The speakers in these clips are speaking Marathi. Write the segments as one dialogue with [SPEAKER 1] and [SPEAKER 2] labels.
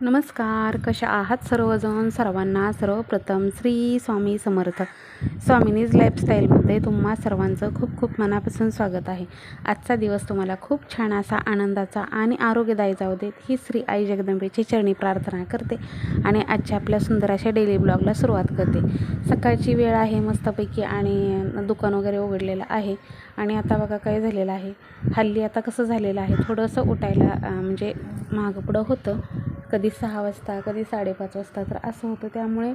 [SPEAKER 1] नमस्कार कशा आहात सर्वजण? सर्वांना सर्वप्रथम श्री स्वामी समर्थ. स्वामिनीज लाईफस्टाईलमध्ये तुम्हा सर्वांचं खूप खूप मनापासून स्वागत आहे. आजचा दिवस तुम्हाला खूप छान असा आनंदाचा आणि आरोग्यदायी जाऊ देत ही श्री आई जगदंबेची चरणी प्रार्थना करते आणि आजच्या आपल्या सुंदर अशा डेली ब्लॉगला सुरुवात करते. सकाळची वेळ आहे मस्तपैकी आणि दुकान वगैरे उघडलेलं आहे आणि आता बघा काय झालेलं आहे. हल्ली आता कसं झालेलं आहे थोडंसं उठायला म्हणजे मागं पुढं होतं. कधी सहा वाजता कधी साडेपाच वाजता तर असं होतं. त्यामुळे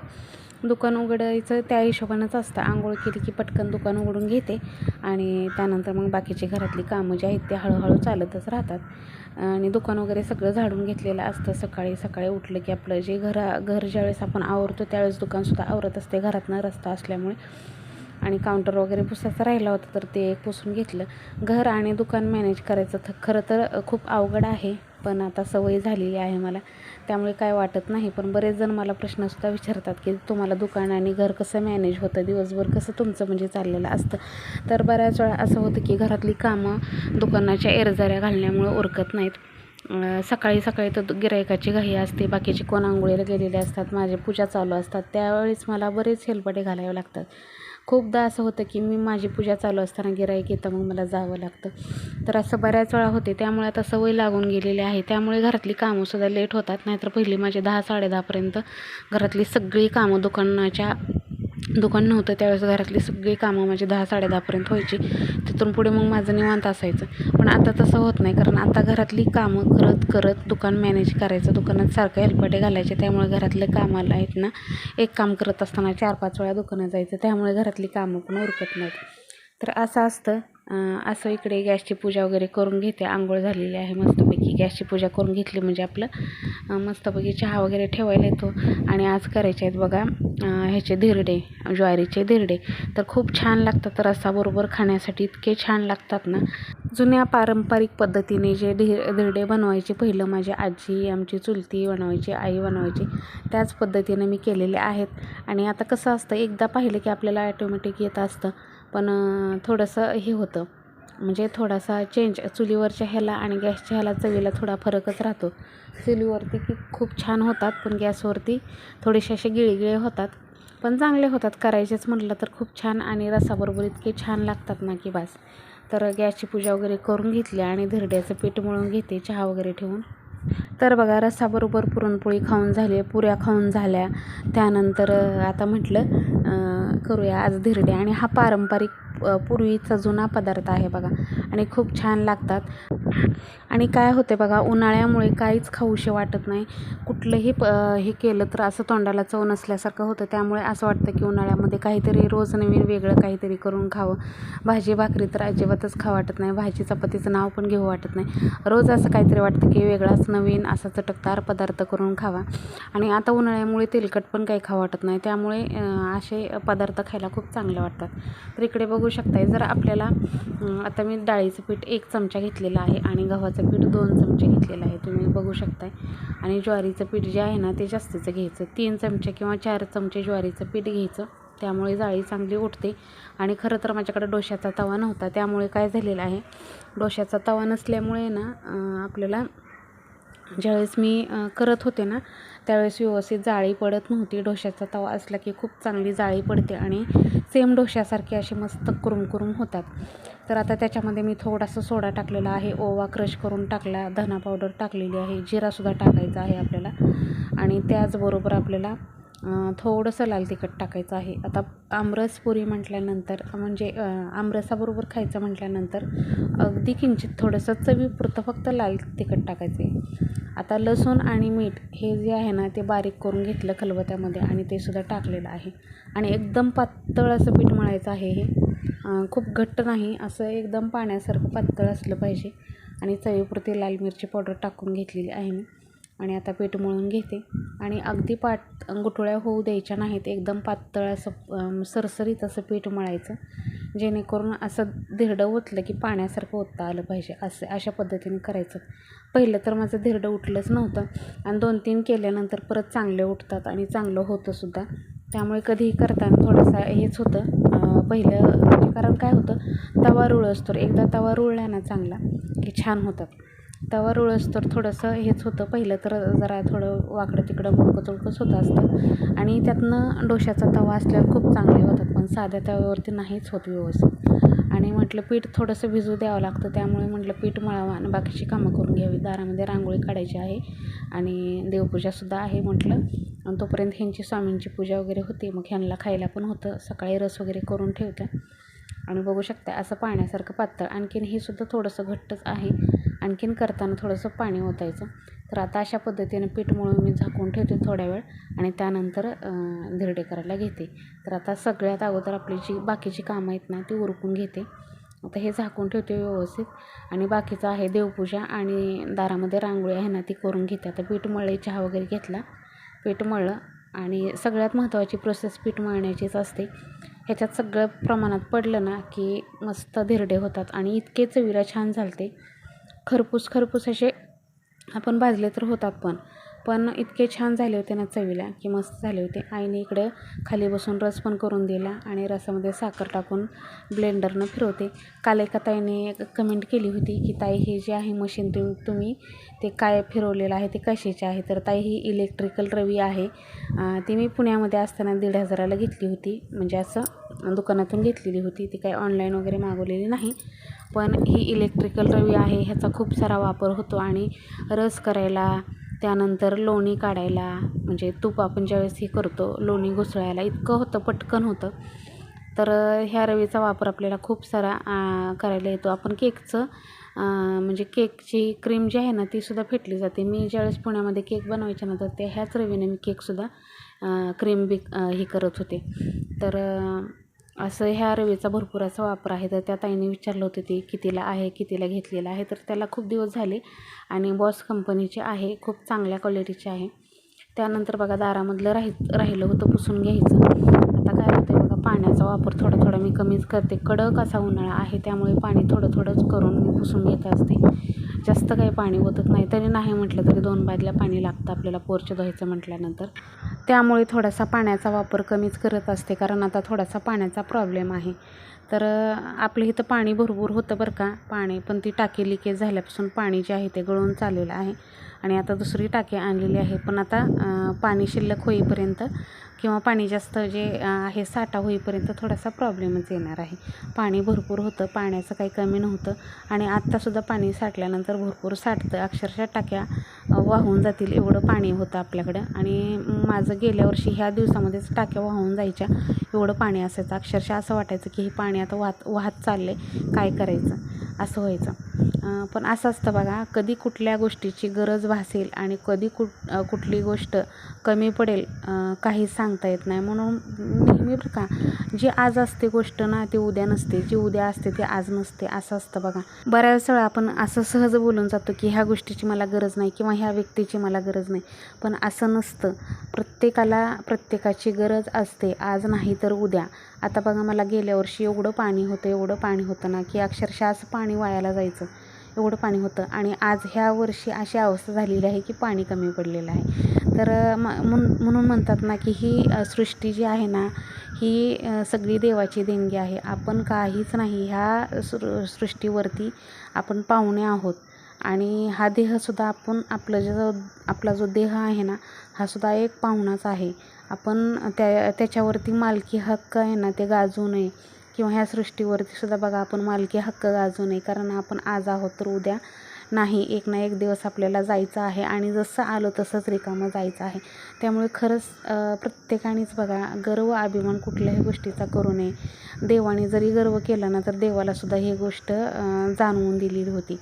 [SPEAKER 1] दुकान उघडायचं त्या हिशोबानंच असतं. आंघोळ केली की पटकन दुकान उघडून घेते आणि त्यानंतर मग बाकीची घरातली कामं जी आहेत ते हळूहळू चालतच राहतात. आणि दुकान वगैरे सगळं झाडून घेतलेलं असतं. सकाळी सकाळी उठलं की आपलं जे घरा घर ज्यावेळेस आपण आवरतो त्यावेळेस दुकानसुद्धा आवरत असते. घरातनं रस्ता असल्यामुळे. आणि काउंटर वगैरे पुसायचा राहिला होता तर ते एक पुसून घेतलं. घर आणि दुकान मॅनेज करायचं थ खरं तर खूप अवघड आहे. पण आता सवय झालेली आहे मला. त्यामुळे काय वाटत नाही पण बरेच जण मला प्रश्नसुद्धा विचारतात की तुम्हाला दुकान आणि घर कसं मॅनेज होतं? दिवसभर कसं तुमचं म्हणजे चाललेलं असतं? तर बऱ्याच वेळा असं होतं की घरातली कामं दुकानाच्या एरझाऱ्या घालण्यामुळे उरकत नाहीत. सकाळी सकाळी तर गिरायकाची घाई असते बाकीचे कोण आंघोळीला गेलेले असतात माझे पूजा चालू असतात त्यावेळेस मला बरेच हेलपटे घालावे लागतात. खूपदा असं होतं की मी माझी पूजा चालू असताना गिराईक येतं मग मला जावं लागतं. तर असं बऱ्याच वेळा होते. त्यामुळे आता सवय लागून गेलेली आहे. त्यामुळे घरातली कामंसुद्धा लेट होतात. नाहीतर पहिली माझे दहा साडेदहापर्यंत घरातली सगळी कामं दुकानाच्या दुकान नव्हतं त्यावेळेस घरातली सगळी कामं माझी दहा साडेदहापर्यंत व्हायची. तिथून पुढे मग माझं निवांत असायचं. पण आता तसं होत नाही कारण आता घरातली कामं करत करत दुकान मॅनेज करायचं. दुकानात सारखं हेलपटे घालायचे त्यामुळे घरातले कामाला आहेत ना एक काम करत असताना चार पाच वेळा दुकानात जायचं. त्यामुळे घरातली कामं पण उरकत नाहीत. तर असं असतं. असं इकडे गॅसची पूजा वगैरे करून घेते. आंघोळ झालेली आहे मस्त मस्तपैकी गॅसची पूजा करून घेतली म्हणजे आपलं मस्तपैकी चहा वगैरे ठेवायला येतो. आणि आज करायचे आहेत बघा ह्याचे धिरडे ज्वारीचे धिरडे. तर खूप छान लागतात रसाबरोबर खाण्यासाठी इतके छान लागतात ना. जुन्या पारंपरिक पद्धतीने जे ढि धिरडे बनवायचे पहिलं माझी आजी आमची चुलती बनवायची आई बनवायची त्याच पद्धतीने मी केलेले आहेत. आणि आता कसं असतं एकदा पाहिलं की आपल्याला ॲटोमॅटिक येत असतं. पण थोडंसं हे होतं. म्हणजे थोडासा चेंज चुलीवरच्या ह्याला आणि गॅसच्या ह्याला चवीला थोडा फरकच राहतो. चुलीवरती की खूप छान होतात पण गॅसवरती थोडेसे असे गिळगिळे होतात. पण चांगले होतात. करायचेच म्हटलं तर खूप छान आणि रसाबरोबर इतके छान लागतात ना की बस. तर गॅसची पूजा वगैरे करून घेतली आणि धिरड्याचं पीठ मळून घेते चहा वगैरे ठेवून. तर बघा रस्साबरोबर पुरणपोळी खाऊन झाली पुऱ्या खाऊन झाल्या. त्यानंतर आता म्हटलं करूया आज धिरडे. आणि हा पारंपरिक पूर्वीचा जुना पदार्थ आहे बघा. आणि खूप छान लागतात. आणि काय होते बघा उन्हाळ्यामुळे काहीच खाऊशे वाटत नाही. कुठलंही प हे केलं तर असं तोंडाला चव नसल्यासारखं होतं. त्यामुळे असं वाटतं की उन्हाळ्यामध्ये काहीतरी रोज नवीन वेगळं काहीतरी करून खावं. भाजी भाकरी तर अजिबातच खावं वाटत नाही. भाजी चपातीचं नाव पण घेऊ वाटत नाही. रोज असं काहीतरी वाटतं की वेगळाच नवीन असा चटकदार पदार्थ करून खावा. आणि आता उन्हाळ्यामुळे तेलकट पण काही खावं वाटत नाही. त्यामुळे असे पदार्थ खायला खूप चांगले वाटतात. तर इकडे बघू शकताय जर आपल्याला आता मी डाळीचं पीठ एक चमचा घेतलेलं आहे आणि गव्हाचं पीठ दोन चमचे घेतलेलं आहे. तुम्ही बघू शकताय. आणि ज्वारीचं पीठ जे आहे ना ते जास्तीचं घ्यायचं. तीन चमचे किंवा चार चमचे ज्वारीचं पीठ घ्यायचं. त्यामुळे जाळी चांगली उठते. आणि खरं तर माझ्याकडे डोश्याचा तवा नव्हता. त्यामुळे काय झालेलं आहे डोश्याचा तवा नसल्यामुळे ना आपल्याला ज्यावेळेस मी करत होते ना त्यावेळेस व्यवस्थित जाळी पडत नव्हती. डोश्याचा तवा असला की खूप चांगली जाळी पडते आणि सेम डोश्यासारखे असे मस्त कुरुम कुरुम होतात. तर आता त्याच्यामध्ये मी थोडासा सोडा टाकलेला आहे. ओवा क्रश करून टाकला धना पावडर टाकलेली आहे जिरासुद्धा टाकायचा आहे आपल्याला. आणि त्याचबरोबर आपल्याला थोडंसं लाल तिखट टाकायचं आहे. आता आमरस पुरी म्हटल्यानंतर म्हणजे आमरसाबरोबर खायचं म्हटल्यानंतर अगदी किंचित थोडंसं चवीपुरतं फक्त लाल तिखट टाकायचं आहे आता लसूण आणि मीठ हे जे आहे ना ते बारीक करून घेतलं खलबत्यामध्ये आणि ते सुद्धा टाकलेलं आहे. आणि एकदम पातळ असं पीठ मळायचं आहे हे. खूप घट्ट नाही असं एकदम पाण्यासारखं पातळ असलं पाहिजे. आणि चवीपुरती लाल मिरची पावडर टाकून घेतलेली आहे मी. आणि आता पीठ मळून घेते. आणि अगदी पाट गुठळ्या होऊ द्यायच्या नाहीत एकदम पातळ असं सरसरीत असं पीठ मळायचं. जेणेकरून असं धिरडं ओतलं की पाण्यासारखं ओतता आलं पाहिजे असं अशा पद्धतीने करायचं. पहिलं तर माझं धिरडं उठलंच नव्हतं. आणि दोन तीन केल्यानंतर परत चांगले उठतात आणि चांगलं होतंसुद्धा त्यामुळे कधीही करताना थोडंसं हेच होतं. पहिलं म्हणजे कारण काय होतं तवा रुळ असतो. एकदा तवा रुळला ना चांगला की छान होतात तवा रुळस तर थोडंसं हेच होतं. पहिलं तर जरा थोडं वाकडं तिकडं मुडकं तुडकंच होत असतं. आणि त्यातनं डोशाचा तवा असल्यावर खूप चांगले होतात पण साध्या तव्यावरती नाहीच होत व्यवस्थित. आणि म्हटलं पीठ थोडंसं भिजू द्यावं लागतं. त्यामुळे म्हटलं पीठ मळावं आणि बाकीची कामं करून घ्यावी. दारामध्ये रांगोळी काढायची आहे. आणि देवपूजासुद्धा आहे म्हटलं. आणि तोपर्यंत ह्यांची स्वामींची पूजा वगैरे होते. मग ह्यांना खायला पण होतं. सकाळी रस वगैरे करून ठेवते. आणि बघू शकता असं पाण्यासारखं पातळ. आणखीन हे सुद्धा थोडंसं घट्टच आहे. आणखीन करताना थोडंसं पाणी ओतायचं. तर आता अशा पद्धतीनं पीठ मळून मी झाकून ठेवते थोड्या वेळ. आणि त्यानंतर धिरडे करायला घेते. तर आता सगळ्यात अगोदर आपली जी बाकीची कामं आहेत ना ती उरकून घेते. आता हे झाकून ठेवते व्यवस्थित. आणि बाकीचं आहे देवपूजा आणि दारामध्ये रांगोळी आहे ना ती करून घेते. आता पीठ मळे चहा वगैरे घेतला. पीठ मळलं आणि सगळ्यात महत्त्वाची प्रोसेस पीठ मळण्याचीच असते. ह्याच्यात सगळं प्रमाणात पडलं ना की मस्त धिरडे होतात आणि इतके चवीला छान झालते. खरपूस खरपूस असे आपण भाजले तर होतात पण. पण इतके छान झाले होते ना चवीला की मस्त झाले होते. आईने इकडे खाली बसून रस पण करून दिला आणि रसामध्ये साखर टाकून ब्लेंडरनं फिरवते. काल एका ताईने कमेंट केली होती की ताई हे जे आहे मशीन तुम्ही तुम्ही ते काय फिरवलेलं आहे ते कशाचे आहे? तर ताई ही इलेक्ट्रिकल रवी आहे. ती मी पुण्यामध्ये असताना दीड हजाराला घेतली होती. म्हणजे असं दुकानातून घेतलेली होती. ती काही ऑनलाईन वगैरे मागवलेली नाही. पण ही इलेक्ट्रिकल रवी आहे ह्याचा खूप सारा वापर होतो आणि रस करायला त्यानंतर लोणी काढायला म्हणजे तूप आपण ज्यावेळेस हे करतो लोणी घुसळायला इतकं होतं पटकन होतं. तर ह्या रवीचा वापर आपल्याला खूप सारा करायला येतो. आपण केकचं म्हणजे केकची क्रीम जी आहे ना तीसुद्धा फेटली जाते. मी ज्यावेळेस पुण्यामध्ये केक बनवायचे ना तर त्या ह्याच रवीने मी केकसुद्धा क्रीम बी हे करत होते. तर असं ह्या रवेचा भरपूर असा वापर आहे. तर त्या ताईने विचारलं होतं ते कितीला आहे कितीला घेतलेला आहे. तर त्याला खूप दिवस झाले आणि बॉस कंपनीचे आहे खूप चांगल्या क्वालिटीचे आहे. त्यानंतर बघा दारामधलं राहि राहिलं होतं पुसून घ्यायचं. आता काय होतं बघा पाण्याचा वापर थोडा थोडा मी कमीच करते. कडक असा उन्हाळा आहे त्यामुळे पाणी थोडं थोडंच करून मी पुसून घेत असते. जास्त काही पाणी ओतत नाही. तरी नाही म्हटलं तरी दोन बादल्या पाणी लागतं आपल्याला. पोरचे धुवायचं म्हटल्यानंतर. त्यामुळे थोडासा पाण्याचा वापर कमीच करत असते कारण आता थोडासा पाण्याचा प्रॉब्लेम आहे. तर आपलं इथं पाणी भरपूर होतं बरं का. पाणी पण ती टाकी लिकेज झाल्यापासून पाणी जे आहे ते गळून चाललेलं आहे. आणि आता दुसरी टाकी आणलेली आहे. पण आता पाणी शिल्लक होईपर्यंत किंवा पाणी जास्त जे आहे साठा होईपर्यंत थोडासा प्रॉब्लेमच येणार आहे. पाणी भरपूर होतं पाण्याचं काही कमी नव्हतं. आणि आत्तासुद्धा पाणी साठल्यानंतर भरपूर साठतं. अक्षरशः टाक्या वाहून जातील एवढं पाणी होतं आपल्याकडं. आणि माझं गेल्या वर्षी ह्या दिवसामध्येच टाक्या वाहून जायच्या एवढं पाणी असायचं. अक्षरशः असं वाटायचं की हे पाणी आता वाहत वाहत चाललं आहे काय करायचं? असं व्हायचं. पण असं असतं बघा कधी कुठल्या गोष्टीची गरज भासेल आणि कधी कुठ कुठली गोष्ट कमी पडेल काही सांगता येत नाही. म्हणून नेहमी बरं का जी आज असते गोष्ट ना ती उद्या नसते. जी उद्या असते ती आज नसते. असं असतं बघा. बऱ्याच वेळा आपण असं सहज बोलून जातो की ह्या गोष्टीची मला गरज नाही किंवा ह्या व्यक्तीची मला गरज नाही. पण असं नसतं. प्रत्येकाला प्रत्येकाची गरज असते. आज नाही तर उद्या. आता बघा मला गेल्या वर्षी एवढं पाणी होतं एवढं पाणी होतं ना की अक्षरशः असं पाणी वायाला जायचं. एवढं पाणी होतं. आणि आज ह्या वर्षी अशी अवस्था झालेली आहे की पाणी कमी पडलेलं आहे. तर म म्हणून म्हणतात ना की ही सृष्टी जी आहे ना ही सगळी देवाची देणगी आहे. आपण काहीच नाही ह्या सृ सृष्टीवरती आपण पाहुणे आहोत. आणि हा देहसुद्धा आपण आपलं जो आपला जो देह आहे ना हा सुद्धा एक पाहुणाच आहे. आपण त्या त्याच्यावरती मालकी हक्क आहे ना ते गाजू नये. किंवा ह्या सृष्टीवरती सुद्धा बघा आपण मालकी हक्क गाजू नये. कारण आपण आज आहोत तर उद्या नाही एक ना एक दिवस आपल्याला जायचं आहे आणि जसं आलो तसंच रिकामं जायचं आहे. त्यामुळे खरंच प्रत्येकानेच बघा गर्व अभिमान कुठल्याही गोष्टीचा करू नये. देवाने जरी गर्व केला ना तर देवालासुद्धा ही गोष्ट जाणवून दिलेली होती.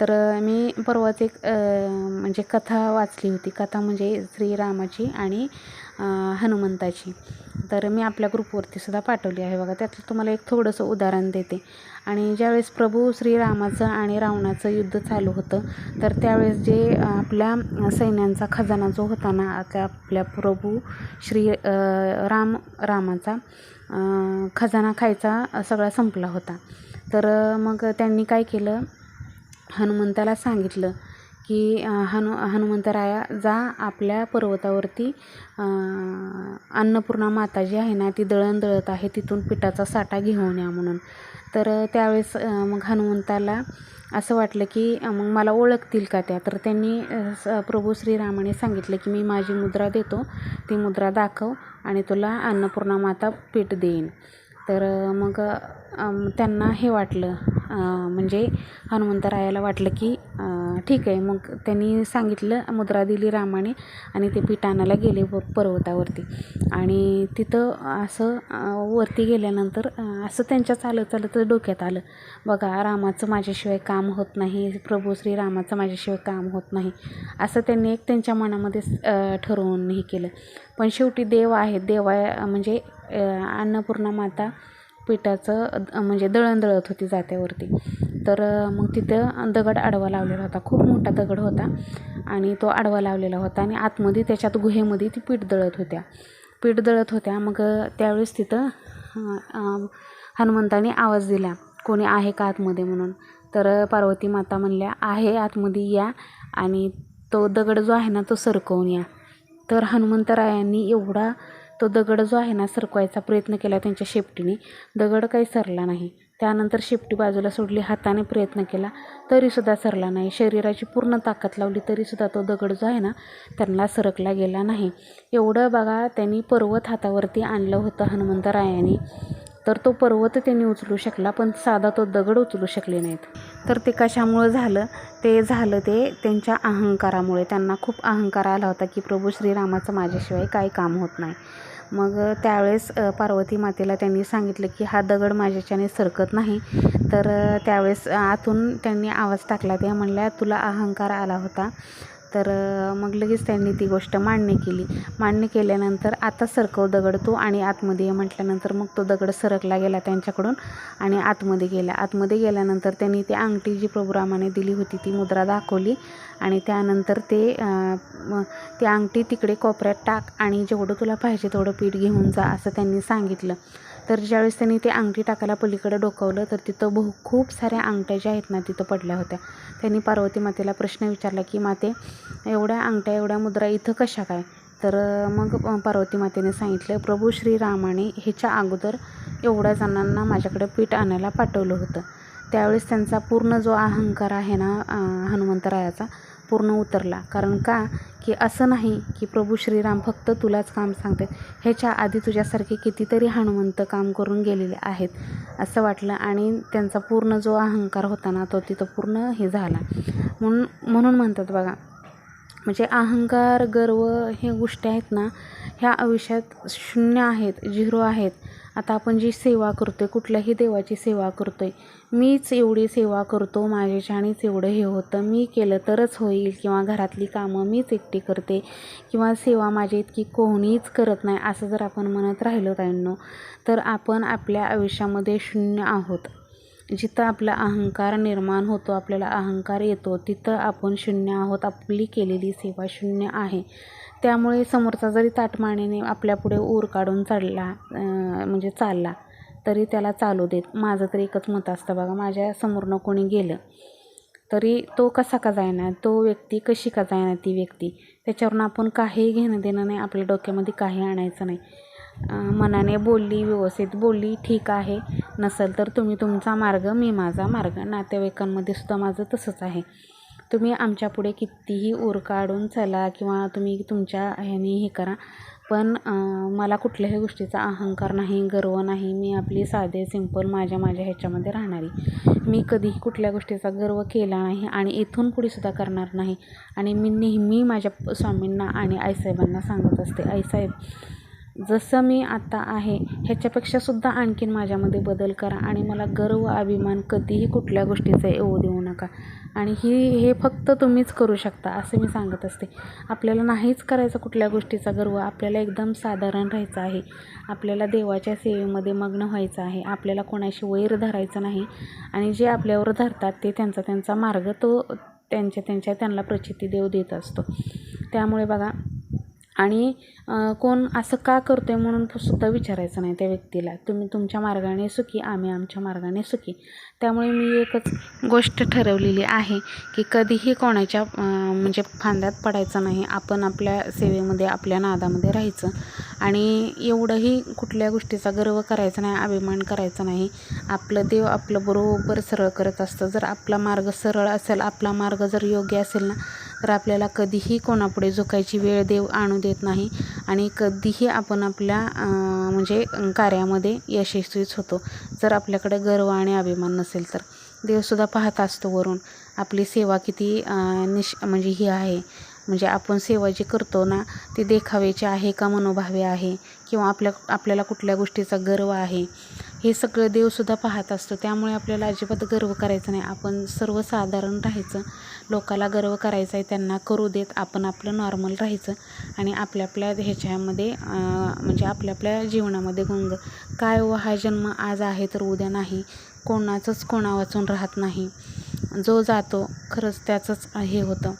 [SPEAKER 1] तर मी परवाच एक म्हणजे कथा वाचली होती. कथा म्हणजे श्रीरामाची आणि हनुमंताची. तर मी आपल्या ग्रुपवरती सुद्धा पाठवली आहे. बघा त्यातलं तुम्हाला एक थोडंसं उदाहरण देते. आणि ज्यावेळेस प्रभू श्रीरामाचं आणि रावणाचं युद्ध चालू होतं तर त्यावेळेस जे आपल्या सैन्यांचा खजाना जो होता ना त्या आपल्या प्रभू श्री राम रामाचा खजाना खायचा सगळा संपला होता. तर मग त्यांनी काय केलं? हनुमंताला सांगितलं की हनु हनुमंतराया जा आपल्या पर्वतावरती. अन्नपूर्णा माता जी आहे ना ती दळण दळत आहे तिथून पिठाचा साठा घेऊन या म्हणून. तर त्यावेळेस मग हनुमंताला असं वाटलं की मग मला ओळखतील का त्या? तर त्यांनी स प्रभू श्रीरामाने सांगितलं की मी माझी मुद्रा देतो ती मुद्रा दाखव आणि तुला अन्नपूर्णा माता पीठ देईन. तर मग त्यांना हे वाटलं म्हणजे हनुमंतरायाला वाटलं की ठीक आहे मग त्यांनी सांगितलं मुद्रा दिली रामाने आणि ते पीठ आणायला गेले व पर्वतावरती. आणि तिथं असं वरती गेल्यानंतर असं त्यांच्या चालत चालत डोक्यात आलं. बघा रामाचं माझ्याशिवाय काम होत नाही प्रभू श्रीरामाचं माझ्याशिवाय काम होत नाही असं त्यांनी एक त्यांच्या मनामध्ये ठरवून हे केलं. पण शेवटी देव आहेत देवा म्हणजे अन्नपूर्णा माता पिठाचं म्हणजे दळण दळत होती जात्यावरती. तर मग तिथं दगड आडवा लावलेला होता. खूप मोठा दगड होता आणि तो आडवा लावलेला होता आणि आतमध्ये त्याच्यात गुहेमध्ये ती पीठ दळत होत्या. पीठ दळत होत्या. मग त्यावेळेस तिथं हनुमंतानी हनुमंताने आवाज दिला. कोणी आहे का आतमध्ये म्हणून? तर पार्वती माता म्हणल्या आहे आतमध्ये या आणि तो दगड जो आहे ना तो सरकवून या. तर हनुमंतरायांनी एवढा तो दगड जो आहे ना सरकवायचा प्रयत्न केला त्यांच्या शेपटीने. दगड काही सरला नाही. त्यानंतर शेपटी बाजूला सोडली हाताने प्रयत्न केला तरीसुद्धा सरला नाही. शरीराची पूर्ण ताकद लावली तरीसुद्धा तो दगड जो आहे ना त्यांना सरकला गेला नाही. एवढं बघा त्यांनी पर्वत हातावरती आणलं होतं हनुमंतरायाने तर तो पर्वत त्यांनी उचलू शकला पण साधा तो दगड उचलू शकले नाहीत. तर ते कशामुळं झालं? ते झालं ते त्यांच्या अहंकारामुळे. त्यांना खूप अहंकार आला होता की प्रभू श्रीरामाचं माझ्याशिवाय काही काम होत नाही. मग त्यावेळेस पार्वती मातेला त्यांनी सांगितलं की हा दगड माझ्याच्याने सरकत नाही. तर त्यावेळेस आतून त्यांनी आवाज टाकला. त्या म्हणल्या तुला अहंकार आला होता. तर मग लगेच त्यांनी ती गोष्ट मान्य केली. मान्य केल्यानंतर आता सरकव दगड तो आणि आतमध्ये ये म्हटल्यानंतर मग तो दगड सरकला गेला त्यांच्याकडून आणि आतमध्ये गेला. आतमध्ये गेल्यानंतर त्यांनी ती अंगठी जी प्रभुरामाने दिली होती ती मुद्रा दाखवली आणि त्यानंतर ते ती अंगठी तिकडे कोपऱ्यात टाक आणि जेवढं तुला पाहिजे तेवढं पीठ घेऊन जा असं त्यांनी सांगितलं. तर ज्यावेळेस त्यांनी ते अंगठी टाकायला पलीकडे डोकवलं तर तिथं बहु खूप साऱ्या अंगठ्या ज्या आहेत ना तिथं पडल्या होत्या. त्यांनी पार्वती मातेला प्रश्न विचारला की माते एवढ्या अंगठ्या एवढ्या मुद्रा इथं कशा काय? तर मग पार्वती मातेने सांगितलं प्रभू श्रीरामाने ह्याच्या अगोदर एवढ्या जणांना माझ्याकडे पीठ आणायला पाठवलं होतं. त्यावेळेस त्यांचा पूर्ण जो अहंकार आहे ना हनुमंतरायाचा पूर्ण उतरला. कारण का? की असं नाही की प्रभू श्रीराम फक्त तुलाच काम सांगते ह्याच्या आधी तुझ्यासारखे कितीतरी हनुमंत काम करून गेलेले आहेत असं वाटलं. आणि त्यांचा पूर्ण जो अहंकार होता ना तो तिथं पूर्ण हे झाला. म्हणून म्हणून म्हणतात बघा म्हणजे अहंकार गर्व हे गोष्टी आहेत ना ह्या आयुष्यात शून्य आहेत झिरो आहेत. आता आपण जी सेवा करतो आहे कुठल्याही देवाची सेवा करतो आहे मीच एवढी सेवा करतो माझ्याच्यानेच एवढं हे होतं. मी केलं तरच होईल किंवा घरातली कामं मीच एकटी करते किंवा सेवा माझी इतकी कोणीच करत नाही असं जर आपण म्हणत राहिलो ताईंनो तर आपण आपल्या आयुष्यामध्ये शून्य आहोत. जिथं आपला अहंकार निर्माण होतो आपल्याला अहंकार येतो तिथं आपण शून्य आहोत. आपली केलेली सेवा शून्य आहे. त्यामुळे समोरचा जरी ताटमानेने आपल्यापुढे ऊर काढून चढला म्हणजे चालला तरी त्याला चालू देत. माझं तर एकच मत असतं बघा माझ्या समोरनं कोणी गेलं तरी तो कसा का जायना तो व्यक्ती कशी का जायना ती व्यक्ती? त्याच्यावरून आपण काहीही घेणं देणं नाही आपल्या डोक्यामध्ये काही आणायचं नाही. मनाने बोलली व्यवस्थित बोलली ठीक आहे नसेल तर तुम्ही तुमचा मार्ग मी माझा मार्ग. नातेवाईकांमध्ये सुद्धा माझं तसंच आहे. तुम्ही आमच्या पुढे कितीही उर काढून चला किंवा तुम्ही तुमच्या ह्याने हे करा. पण मला कुठल्याही गोष्टीचा अहंकार नाही गर्व नाही. मी आपली साधे सिंपल माझ्या माझ्या ह्याच्यामध्ये राहणारी. मी कधीही कुठल्या गोष्टीचा गर्व केला नाही आणि इथून पुढेसुद्धा करणार नाही. आणि मी नेहमी माझ्या स्वामींना आणि आईसाहेबांना सांगत असते. आईसाहेब जसं मी आता आहे ह्याच्यापेक्षा सुद्धा आणखीन माझ्यामध्ये बदल करा आणि मला गर्व अभिमान कधीही कुठल्या गोष्टीचा येऊ देऊ नका. आणि ही हे फक्त तुम्हीच करू शकता असं मी सांगत असते. आपल्याला नाहीच करायचं कुठल्या गोष्टीचा गर्व आपल्याला एकदम साधारण राहायचं आहे. आपल्याला देवाच्या सेवेमध्ये मग्न व्हायचं आहे. आपल्याला कोणाशी वैर धरायचं नाही. आणि जे आपल्यावर धरतात ते त्यांचा त्यांचा मार्ग तो त्यांच्या त्यांच्या त्यांना प्रचिती देव देत असतो. त्यामुळे बघा आणि कोण असं का करतो आहे म्हणून सुद्धा विचारायचं नाही त्या व्यक्तीला. तुम्ही तुमच्या मार्गाने सुखी आम्ही आमच्या मार्गाने सुखी. त्यामुळे मी एकच गोष्ट ठरवलेली आहे की कधीही कोणाच्या म्हणजे फांद्यात पडायचं नाही. आपण आपल्या सेवेमध्ये आपल्या नादामध्ये राहायचं. आणि एवढंही कुठल्या गोष्टीचा गर्व करायचा नाही अभिमान करायचा नाही. आपलं देव आपलं बरोबर सरळ करत असतं. जर आपला मार्ग सरळ असेल आपला मार्ग जर योग्य असेल ना तर आपल्याला कधीही कोणापुढे झुकायची वेळ देव आणू देत नाही. आणि कधीही आपण आपल्या म्हणजे कार्यामध्ये यशस्वीच होतो. जर आपल्याकडे गर्व आणि अभिमान नसेल तर. देवसुद्धा पाहत असतो वरून. आपली सेवा किती निश म्हणजे ही आहे. म्हणजे आपण सेवा जी करतो ना ती देखावेची आहे का मनोभावे आहे? किंवा आपल्या आपल्याला कुठल्या गोष्टीचा गर्व आहे? हे सगळं देवसुद्धा पाहत असतो. त्यामुळे आपल्याला अजिबात गर्व करायचा नाही. आपण सर्वसाधारण राहायचं. लोकाला गर्व करायचा आहे त्यांना करू देत आपण आपलं नॉर्मल राहायचं आणि आपल्या आपल्या ह्याच्यामध्ये म्हणजे आपल्या आपल्या जीवनामध्ये गुंग. काय व हा जन्म आज आहे तर उद्या नाही. कोणाचंच कोणा वाचून राहत नाही. जो जातो खरंच त्याचंच हे होतं.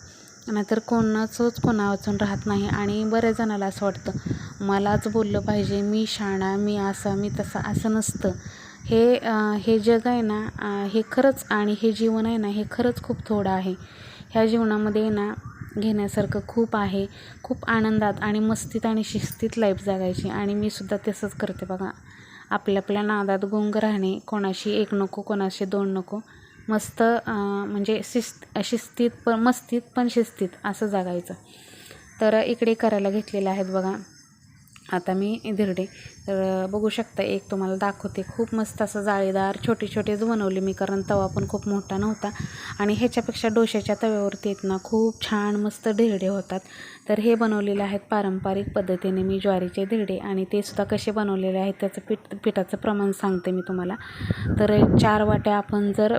[SPEAKER 1] नाहीतर कोणाचंच कोणा वाचून राहत नाही आणि बऱ्याच जणाला असं वाटतं मलाच बोललं पाहिजे मी शाणा मी असा मी तसा असं नसतं. हे हे जग आहे ना हे खरंच आणि हे जीवन आहे ना हे खरंच खूप थोडं आहे. ह्या जीवनामध्ये ना घेण्यासारखं खूप आहे. खूप आनंदात आणि मस्तीत आणि शिस्तीत लाईफ जगायची आणि मी सुद्धा तसंच करते बघा. आपल्या आपल्या नादात गुंग राहणे कोणाशी एक नको कोणाशी दोन नको मस्त म्हणजे शिस्त शिस्तीत पण मस्तीत पण शिस्तीत असं जगायचं. तर इकडे करायला घेतलेलं आहेत बघा. आता मी धिरडे. तर बघू शकता एक तुम्हाला दाखवते. खूप मस्त असं जाळीदार छोटे छोटेच बनवले मी कारण तवा पण खूप मोठा नव्हता. आणि ह्याच्यापेक्षा डोश्याच्या तव्यावरती येत ना खूप छान मस्त धिरडे होतात. तर हे बनवलेले आहेत पारंपरिक पद्धतीने मी ज्वारीचे धिरडे. आणि ते सुद्धा कसे बनवलेले आहेत त्याचं पीठ पिठाचं प्रमाण सांगते मी तुम्हाला. तर चार वाट्या आपण जर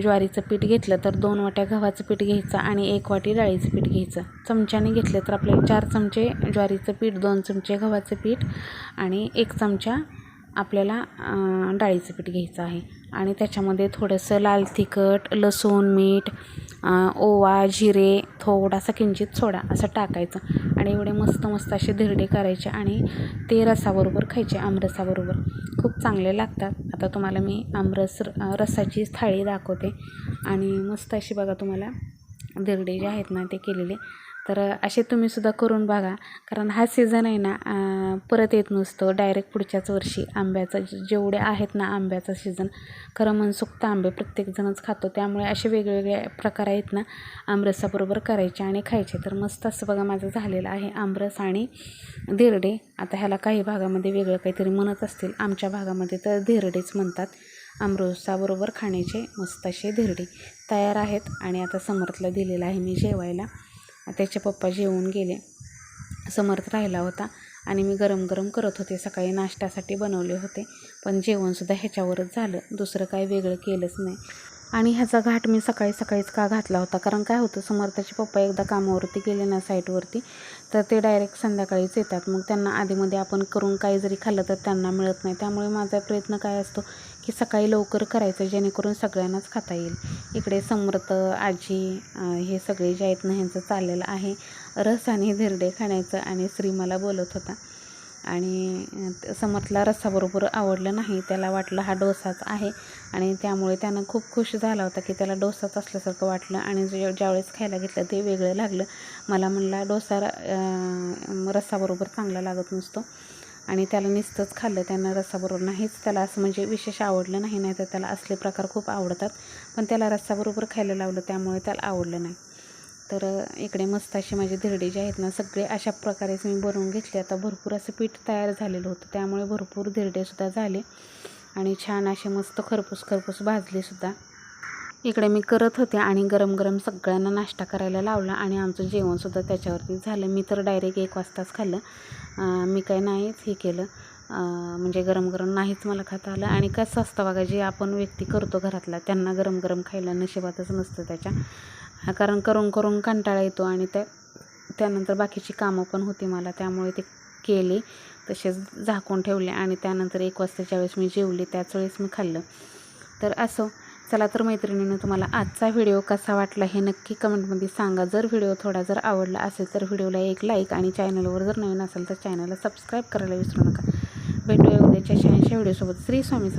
[SPEAKER 1] ज्वारीचं पीठ घेतलं तर दोन वाट्या गव्हाचं पीठ घ्यायचं आणि एक वाटी डाळीचं पीठ घ्यायचं. चमच्याने घेतलं तर आपल्याला चार चमचे ज्वारीचं पीठ दोन चमचे गव्हाचं पीठ आणि एक चमचा आपल्याला डाळीचं पीठ घ्यायचं आहे. आणि त्याच्यामध्ये थोडंसं लाल तिखट लसूण मीठ ओवा जिरे थोडासा किंचित सोडा असं टाकायचं. आणि एवढे मस्त मस्त असे धिरडे करायचे आणि ते रसाबरोबर खायचे आमरसाबरोबर. खूप चांगले लागतात. आता तुम्हाला मी आमरस रसाची थाळी दाखवते. आणि मस्त अशी बघा तुम्हाला धिरडे जे आहेत ना ते केलेले. तर असे तुम्ही सुद्धा करून बघा. कारण हा सीझन आहे ना परत येत नसतो. डायरेक्ट पुढच्याच वर्षी आंब्याचा जेवढे आहेत ना आंब्याचा सीझन खरं मनसुक्त आंबे प्रत्येकजणच खातो. त्यामुळे असे वेगवेगळे प्रकार आहेत ना आमरसाबरोबर करायचे आणि खायचे. तर मस्त असं बघा माझं झालेलं आहे आमरस आणि धिरडे. आता ह्याला काही भागामध्ये वेगळं काहीतरी म्हणत असतील. आमच्या भागामध्ये तर धिरडेच म्हणतात. आमरसाबरोबर खाण्याचे मस्त असे धिरडे तयार आहेत. आणि आता समर्थला दिलेलं आहे मी जेवायला. त्याचे पप्पा जेवून गेले. समर्थ राहिला होता आणि मी गरम गरम करत होते. सकाळी नाश्त्यासाठी बनवले होते. पण जेवणसुद्धा ह्याच्यावरच झालं. दुसरं काही वेगळं केलंच नाही. आणि ह्याचा घाट मी सकाळी सकाळीच का घातला होता? कारण काय होतं समर्थाचे पप्पा एकदा कामावरती गेले ना साईटवरती तर ते डायरेक्ट संध्याकाळीच येतात. मग त्यांना आधीमध्ये आपण करून काही जरी खाल्लं तर त्यांना मिळत नाही. त्यामुळे माझा प्रयत्न काय असतो की सकाळी लवकर करायचं जेणेकरून सगळ्यांनाच खाता येईल. इकडे समर्थ आजी हे सगळे जे आहेत ना ह्यांचं चाललेलं आहे. रस आणि धिरडे खाण्याचं आणि श्री मला बोलत होता. आणि समर्थला रस्साबरोबर आवडलं नाही. त्याला वाटलं हा डोसाच आहे. आणि त्यामुळे त्यानं खूप खुश झाला होता की त्याला डोसाच असल्यासारखं वाटलं. आणि जे ज्यावेळेस खायला घेतलं ते वेगळं लागलं. मला म्हणला डोसा अं, रस्साबरोबर चांगला लागत नसतो. आणि त्याला नुसतंच खाल्लं त्यांना रस्साबरोबर. नाहीच त्याला असं म्हणजे विशेष आवडलं नाही नाही तर त्याला असले प्रकार खूप आवडतात. पण त्याला रस्साबरोबर खायला लावलं त्यामुळे त्याला आवडलं नाही. तर इकडे मस्त असे माझे धिरडे जे आहेत ना सगळे अशा प्रकारेच मी बनवून घेतले. आता भरपूर असं पीठ तयार झालेलं होतं त्यामुळे भरपूर धिरडेसुद्धा झाले. आणि छान असे मस्त खरपूस खरपूस भाजलेसुद्धा. इकडे मी करत होते आणि गरम गरम सगळ्यांना नाश्ता करायला लावला आणि आमचं जेवणसुद्धा त्याच्यावरती झालं. मी तर डायरेक्ट एक वाजताच खाल्लं. मी काय नाहीच हे केलं. म्हणजे गरम गरम नाहीच मला खाता आलं. आणि कसं असतं बघा जे आपण व्यक्ती करतो घरातला त्यांना गरम गरम खायला नशिबातच नसतं त्याच्या. कारण करून करून कंटाळा येतो आणि त्या त्यानंतर बाकीची कामं पण होती मला. त्यामुळे ते केले तसेच झाकून ठेवले आणि त्यानंतर एक वाजताच्या वेळेस मी जेवले त्याच वेळेस मी खाल्लं. तर असं चला तर मैत्रिणीनं तुम्हाला आजचा व्हिडिओ कसा वाटला हे नक्की कमेंटमध्ये सांगा. जर व्हिडिओ थोडा जर आवडला असेल तर व्हिडिओला एक लाईक आणि चॅनलवर जर नवीन असेल तर चॅनलला सबस्क्राईब करायला विसरू नका. भेटूया उद्याच्या शहाऐंशी व्हिडिओसोबत. श्री स्वामी